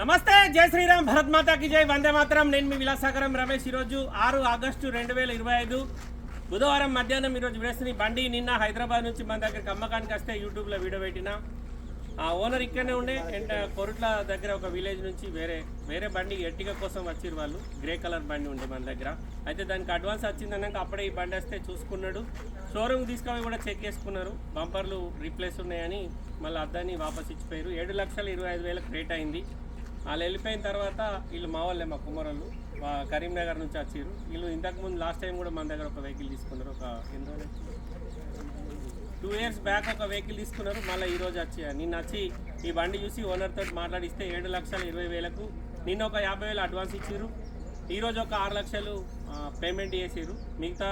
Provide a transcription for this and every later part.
నమస్తే జై శ్రీరామ్ భరత్ మాతాకి జై వందే మాత్రం. నేను మీ విలాసాగరం రమేష్ ఈరోజు ఆరు ఆగస్టు రెండు వేల ఇరవై ఐదు బుధవారం మధ్యాహ్నం ఈరోజు వేసిన బండి నిన్న హైదరాబాద్ నుంచి మన దగ్గరికి అమ్మకానికి వస్తే యూట్యూబ్లో వీడియో పెట్టిన. ఆ ఓనర్ ఇక్కడనే ఉండే. అండ్ కొరుట్ల దగ్గర ఒక విలేజ్ నుంచి వేరే వేరే బండి ఎట్టిగా కోసం వచ్చిరు వాళ్ళు. గ్రే కలర్ బండి ఉండే మన దగ్గర. అయితే దానికి అడ్వాన్స్ వచ్చిందన్నాక అప్పుడే ఈ బండి వస్తే చూసుకున్నాడు. షోరూమ్ తీసుకొని కూడా చెక్ చేసుకున్నారు. బంపర్లు రీప్లేస్ ఉన్నాయని మళ్ళీ అద్దాన్ని వాపస్ ఇచ్చిపోయారు. ఏడు లక్షల ఇరవై ఐదు వేలకు రేట్ అయింది. వాళ్ళు వెళ్ళిపోయిన తర్వాత వీళ్ళు మా వాళ్ళే మా కుమారులు కరీంనగర్ నుంచి వచ్చారు వీళ్ళు ఇంతకుముందు లాస్ట్ టైం కూడా మన దగ్గర ఒక వెహికల్ తీసుకున్నారు. ఒక ఎన్ని ఇయర్స్ బ్యాక్ ఒక వెహికల్ తీసుకున్నారు మళ్ళీ ఈ రోజు వచ్చి నిన్న వచ్చి ఈ బండి చూసి ఓనర్తో మాట్లాడిస్తే ఏడు లక్షల ఇరవై వేలకు నిన్న ఒక యాభై వేలు అడ్వాన్స్ ఇచ్చారు ఈరోజు ఒక ఆరు లక్షలు పేమెంట్ చేసారు మిగతా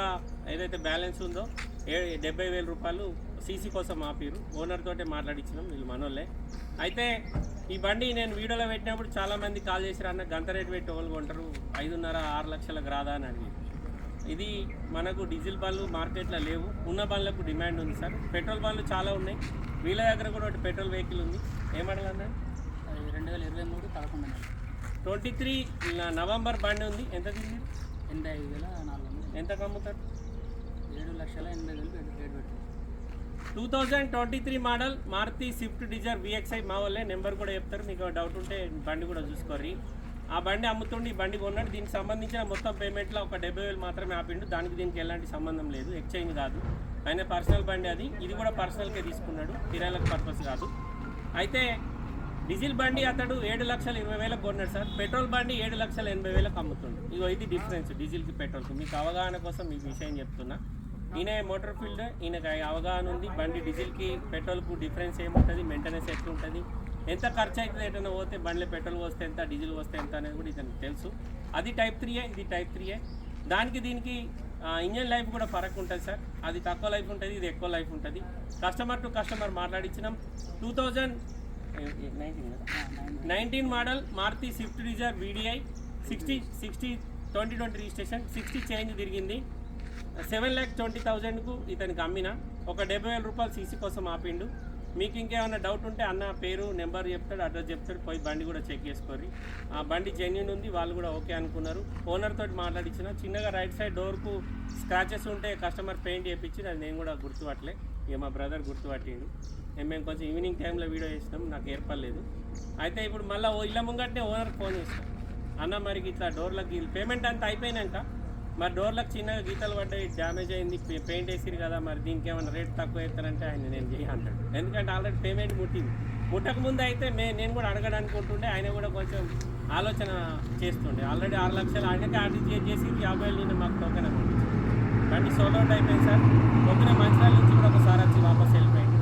ఏదైతే బ్యాలెన్స్ ఉందో ఏ డెబ్బై వేల రూపాయలు సీసీ కోసం ఆపారు ఓనర్తో మాట్లాడించినాం వీళ్ళు మనోళ్ళే. అయితే ఈ బండి నేను వీడియోలో పెట్టినప్పుడు చాలామంది కాల్ చేశారు అన్న గంత రేటు పెట్టి వాళ్ళు కొంటారు ఐదున్నర ఆరు లక్షలకు రాదా అని అడిగి ఇది మనకు డీజిల్ బండ్లు మార్కెట్లో లేవు. ఉన్న బండ్లకు డిమాండ్ ఉంది సార్. పెట్రోల్ బండ్లు చాలా ఉన్నాయి. వీళ్ళ దగ్గర కూడా ఒకటి పెట్రోల్ వెహికల్ ఉంది. ఏ మోడల్ అన్న? అది రెండు వేల ఇరవై మూడు పదకొండు ట్వంటీ త్రీ నవంబర్ బండి ఉంది. ఎంత తిరిగి ఎనభై ఐదు వేల నాలుగు వందలు. ఎంత కమ్ముతారు? ఏడు లక్షల ఎనభై వేలు రేటు పెట్టారు two thousand twenty three model Maruti Swift Dzire VXI మా వాళ్ళే. నెంబర్ కూడా చెప్తారు. మీకు డౌట్ ఉంటే బండి కూడా చూసుకోర్రి. ఆ బండి అమ్ముతుండి ఈ బండి కొన్నాడు. దీనికి సంబంధించిన మొత్తం పేమెంట్లో ఒక డెబ్బై వేలు మాత్రమే ఆపిండు. దానికి దీనికి ఎలాంటి సంబంధం లేదు. ఎక్స్చేంజ్ కాదు. ఆయన పర్సనల్ బండి అది. ఇది కూడా పర్సనల్కే తీసుకున్నాడు. కిరాయిలకు పర్పస్ కాదు. అయితే డీజిల్ బండి అతడు ఏడు లక్షల ఇరవై వేలకు కొన్నాడు సార్. పెట్రోల్ బండి ఏడు లక్షల ఎనభై వేలకు అమ్ముతుండు. ఇగో ఇది డిఫరెన్స్ డీజిల్కి పెట్రోల్కి మీకు అవగాహన కోసం ఈ విషయం చెప్తున్నా. ఈయన మోటార్ ఫీల్డ్ ఈయనకి అవగాహన ఉంది. బండి డీజిల్కి పెట్రోల్కు డిఫరెన్స్ ఏముంటుంది? మెయింటెనెన్స్ ఎట్లా ఉంటుంది ఎంత ఖర్చు అవుతుంది ఎటైనా పోతే బండ్లో పెట్రోల్ వస్తే ఎంత డీజిల్ వస్తే ఎంత అనేది కూడా ఇతనికి తెలుసు. అది టైప్ త్రీయే ఇది టైప్ త్రీయే దానికి దీనికి ఇంజన్ లైఫ్ కూడా ఫరక్ ఉంటుంది సార్. అది తక్కువ లైఫ్ ఉంటుంది ఇది ఎక్కువ లైఫ్ ఉంటుంది. Customer to customer మాట్లాడించినాం two thousand nineteen model Maruti Swift Dzire VDI sixty sixty twenty twenty registration sixty change తిరిగింది. సెవెన్ ల్యాక్ ట్వంటీ థౌజండ్కు ఇతనికి అమ్మిన. ఒక డెబ్బై వేల రూపాయలు సీసీ కోసం ఆపిండు. మీకు ఇంకేమైనా డౌట్ ఉంటే అన్న పేరు నెంబర్ చెప్తాడు అడ్రస్ చెప్తాడు పోయి బండి కూడా చెక్ చేసుకోరు ఆ బండి జెన్యున్ ఉంది వాళ్ళు కూడా ఓకే అనుకున్నారు. ఓనర్ తోటి మాట్లాడించిన చిన్నగా రైట్ సైడ్ డోర్కు స్క్రాచెస్ ఉంటే కస్టమర్ పెయింట్ చేయించి అది నేను కూడా గుర్తుపట్టలే. ఇక మా బ్రదర్ గుర్తుపట్టిండు. మేము కొంచెం ఈవినింగ్ టైంలో వీడియో చేసినాం నాకు ఏర్పడలేదు. అయితే ఇప్పుడు మళ్ళీ ఓ ఇళ్ళ ముంగట్నే ఓనర్ ఫోన్ చేస్తాం అన్న మరి ఇట్లా డోర్లకి పేమెంట్ అంతా అయిపోయినాక మరి డోర్లకు చిన్నగా గీతలు పడ్డాయి డ్యామేజ్ అయింది పెయింట్ వేసిరు కదా మరి దీనికి ఏమైనా రేట్ తక్కువ అవుతారంటే ఆయన నేను చేయ అంటాడు. ఎందుకంటే ఆల్రెడీ పేమెంట్ ముట్టింది. ముట్టక ముందు అయితే మే నేను కూడా అడగడానికి ఉంటుండే ఆయన కూడా కొంచెం ఆలోచన చేస్తుండే. ఆల్రెడీ ఆరు లక్షలు ఆయనకి ఆర్డర్ చేసి యాభై వేలు నేను మాకు టోకెన్ అమౌంట్. బండి సోల్ అవుట్ అయిపోయింది సార్. పొద్దున మంచిర్యాల నుంచి కూడా ఒకసారి వచ్చి వాపస్ వెళ్ళిపోయింది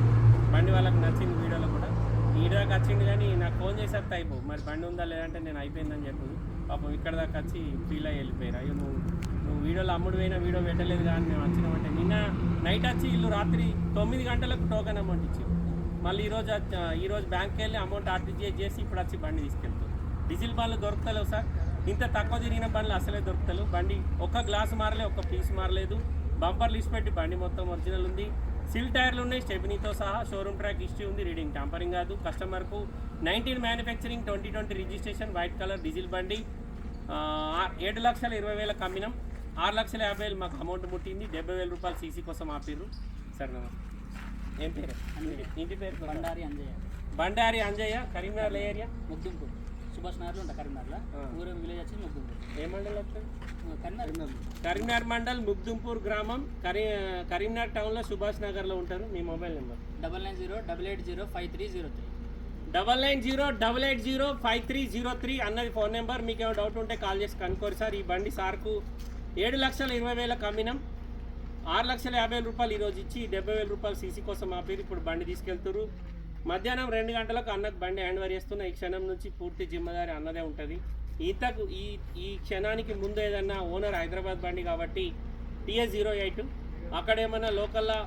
బండి వాళ్ళకి నచ్చింది వీడియోలో కూడా. వీడియోకి వచ్చింది కానీ నాకు ఫోన్ చేసేస్తే అయిపో. మరి బండి ఉందా లేదంటే నేను అయిపోయిందని చెప్పదు పాపం ఇక్కడ దాకా వచ్చి ఫీల్ అయ్యి వెళ్ళిపోయారు. అయ్యో నువ్వు నువ్వు వీడియోలో అమ్ముడు పోయిన వీడియో పెట్టలేదు కానీ మేము వచ్చినామంటే నిన్న నైట్ వచ్చి వీళ్ళు రాత్రి తొమ్మిది గంటలకు టోకెన్ అమౌంట్ ఇచ్చారు మళ్ళీ ఈరోజు వచ్చి- ఈరోజు బ్యాంక్కి వెళ్ళి అమౌంట్ ఆర్టీజీఎస్ చేసి ఇప్పుడు వచ్చి బండి తీసుకెళ్తారు డీజిల్ బండ్లు దొరుకుతలేవు సార్. ఇంత తక్కువ తిరిగిన బండ్లు అసలే దొరుకుతలేవు. బండి ఒక్క గ్లాస్ మారలే ఒక్క పీస్ మారలేదు. బంపర్ లిస్ట్ పెట్టి బండి మొత్తం ఒరిజినల్ ఉంది. సిల్ టైర్లు ఉన్నాయి స్టెబినీతో సహా షోరూమ్ ట్రాక్ హిస్టరీ ఉంది రీడింగ్ టాంపరింగ్ కాదు. కస్టమర్కు nineteen manufacturing twenty twenty registration white colour diesel బండి ఏడు లక్షల ఇరవై వేల కమ్మినాం. ఆరు లక్షల యాభై వేలు మాకు అమౌంట్ ముట్టింది డెబ్బై వేల రూపాయలు సీసీ కోసం ఆపిర్రు. సరే నమస్తే. ఏం పేరు? ఇంటి పేరు? బండారి అంజయ్య. బండారి అంజయ్య కరీంనగర్ ఏరియా? ముగ్దుంపూర్ సుభాష్ నగర్లో ఉంటా కరీంనగర్లో. ఊరు విలేజ్ వచ్చి ముగ్దుంపూర్ ఏ మండలం కరీంనగర్. కరీంనగర్. మండల్ ముగ్దుంపూర్ గ్రామం. కరీ కరీంనగర్ టౌన్లో సుభాష్ నగర్లో ఉంటారు. మీ mobile number. Double nine zero double eight zero five three zero three. Double nine zero double eight zero five three zero three అన్నది ఫోన్ నెంబర్. మీకు ఏమైనా డౌట్ ఉంటే కాల్ చేసి కనుక్కోరు సార్. ఈ బండి సార్కు ఏడు లక్షల ఇరవై వేల కమ్మినాం. ఆరు లక్షల యాభై వేల రూపాయలు ఈరోజు ఇచ్చి డెబ్బై వేల రూపాయలు సీసీ కోసం ఆపేది ఇప్పుడు బండి తీసుకెళ్తారు మధ్యాహ్నం రెండు గంటలకు అన్నకు బండి హ్యాండ్ ఓవర్ చేస్తున్న. ఈ క్షణం నుంచి పూర్తి జిమ్మదారి అన్నదే ఉంటుంది. ఇంతకు ఈ ఈ క్షణానికి ముందు ఏదన్నా ఓనర్ హైదరాబాద్ బండి కాబట్టి టీఎస్ జీరో ఎయిట్. అక్కడ ఏమన్నా లోకల్లో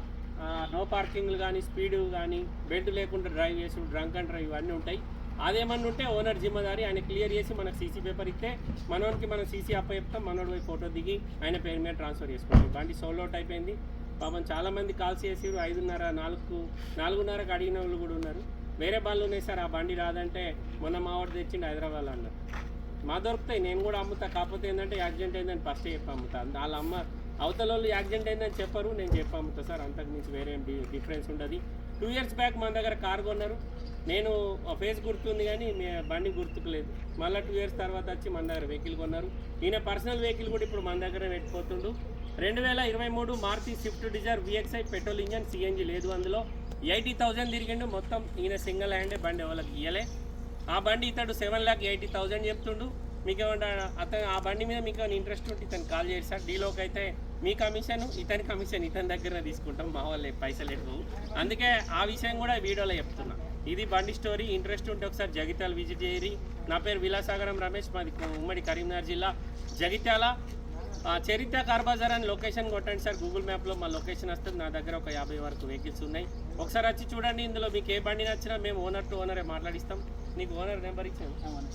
నో పార్కింగ్లు కానీ స్పీడ్ కానీ బెల్ట్ లేకుండా డ్రైవ్ చేసి డ్రంక్ అండ్ డ్రైవ్ ఇవన్నీ ఉంటాయి. అదేమన్నా ఉంటే ఓనర్ జిమ్మదారి ఆయన క్లియర్ చేసి మనకు సీసీ పేపర్ ఇస్తే మనోడికి మనం సీసీ అప్ప చెప్తాం. మనోడు పోయి ఫోటో దిగి ఆయన పేరు మీద ట్రాన్స్ఫర్ చేసుకోండి. బండి సోల్ అవుట్ అయిపోయింది. పాపం చాలామంది కాల్స్ చేసి ఐదున్నర నాలుగు నాలుగున్నరకు అడిగిన వాళ్ళు కూడా ఉన్నారు. వేరే బండ్లు ఉన్నాయి సార్ ఆ బండి రాదంటే మొన్న మా వాడు తెచ్చిండు హైదరాబాద్ అన్నారు మా దొరుకుతాయి నేను కూడా అమ్ముతా. కాకపోతే ఏంటంటే యాక్సిడెంట్ అయిందని ఫస్ట్ చెప్పి అమ్ముతా. వాళ్ళ అమ్మ అవతల వాళ్ళు యాక్సిడెంట్ అయిందని చెప్పరు నేను చెప్పి అమ్ముతా సార్. అంతకు మించి వేరే డిఫరెన్స్ ఉండదు. టూ ఇయర్స్ బ్యాక్ మన దగ్గర కార్ కొన్నారు. నేను ఆ ఫేస్ గుర్తుంది కానీ బండి గుర్తుకులేదు. మళ్ళీ టూ ఇయర్స్ తర్వాత వచ్చి మన దగ్గర వెహికల్ కొన్నారు. ఈయన పర్సనల్ వెహికల్ కూడా ఇప్పుడు మన దగ్గర పెట్టిపోతుండు. రెండు వేల ఇరవై మూడు మార్చి Swift Dzire VXI petrol engine CNG లేదు అందులో. ఎయిటీ థౌజండ్ తిరిగిండు. మొత్తం ఈయన సింగిల్ హ్యాండే బండి ఎవరికి ఇయ్యలే. ఆ బండి ఇతడు సెవెన్ ల్యాక్ ఎయిటీ థౌజండ్ చెప్తుండు. మీకు ఏమన్నా అతను ఆ బండి మీద మీకు ఏమైనా ఇంట్రెస్ట్ ఉంటే ఇతను కాల్ చేసి సార్. డీలోకి అయితే మీ కమిషన్ ఇతని కమిషన్ ఇతని దగ్గర తీసుకుంటాం. మా వాళ్ళే పైసలు ఎక్కువ అందుకే ఆ విషయం కూడా వీడియోలో చెప్తున్నా. ఇది బండి స్టోరీ. ఇంట్రెస్ట్ ఉంటే ఒకసారి జగిత్యాల విజిట్ చేయరి నా పేరు విలాసాగరం రమేష్ మాది ఉమ్మడి కరీంనగర్ జిల్లా. జగిత్యాల చరిత్ర కార్ బజార్ అని లొకేషన్ కొట్టండి సార్. గూగుల్ మ్యాప్లో మా లొకేషన్ వస్తుంది. నా దగ్గర ఒక యాభై వరకు వెహికల్స్ ఉన్నాయి. ఒకసారి వచ్చి చూడండి ఇందులో మీకు ఏ బండి నచ్చినా మేము ఓనర్ టు ఓనరే మాట్లాడిస్తాం. నీకు ఓనర్ నెంబర్ అవును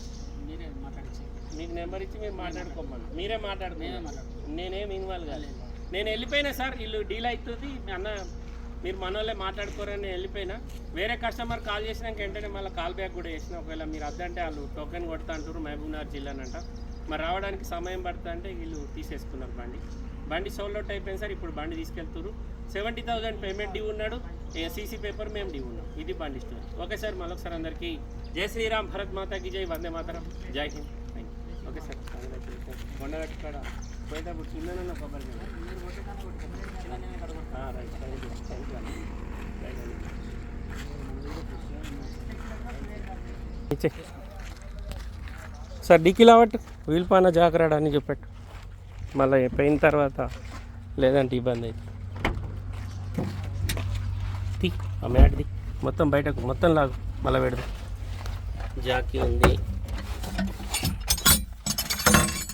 మీరే మాట్లాడించి మీకు నెంబర్ ఇచ్చి మేము మాట్లాడుకోమని. మీరే మాట్లాడుతున్నాం నేనేం ఇన్వాల్వ్ కాలేదు. నేను వెళ్ళిపోయినా సార్ వీళ్ళు డీల్ అవుతుంది. మీ అన్న మీరు మన వాళ్ళే మాట్లాడుకోరని వెళ్ళిపోయినా. వేరే కస్టమర్ కాల్ చేసినాక వెంటనే మళ్ళీ కాల్ బ్యాక్ కూడా చేసిన. ఒకవేళ మీరు అద్దంటే వాళ్ళు టోకెన్ కొడతా అంటారు మహబూబ్నగర్ జిల్లానంట మరి రావడానికి సమయం పడుతుంది అంటే వీళ్ళు తీసేసుకున్నారు బండి. బండి సోల్ అవుట్ అయిపోయింది సార్ ఇప్పుడు బండి తీసుకెళ్తారు సెవెంటీ థౌసండ్ పేమెంట్ డ్యూ ఉన్నాడు. సీసీ పేపర్ మేము డ్యూ ఉన్నాం. ఇది బండి స్టోరీ ఓకే సార్ మళ్ళొకసారి అందరికీ జై శ్రీరామ్ భరత్ మాతాకి జై వందే మాతరం. జై Hind. Thank you okay sir Kondagattu కాడ పోయేటప్పుడు చిన్న కొబ్బరి నీళ్ళు. మీరు కొట్టేదాన్ని కొట్టుకోండి చిన్న నేను కడగొట్టు ఆ, right thank you thank you అండి. రైట్ అండి. ఇచ్చే. సార్ డిక్కీ లావట్టు వీల్పాన జాగ్రత్త అని చెప్పట్టు. మళ్ళీ పోయిన తర్వాత లేదంటే ఇబ్బంది అవుతుంది తీ ఆ మ్యాట్ది మొత్తం బయటకు మొత్తం లాగు. మళ్ళీ పెడదు. జాకీ ఉంది.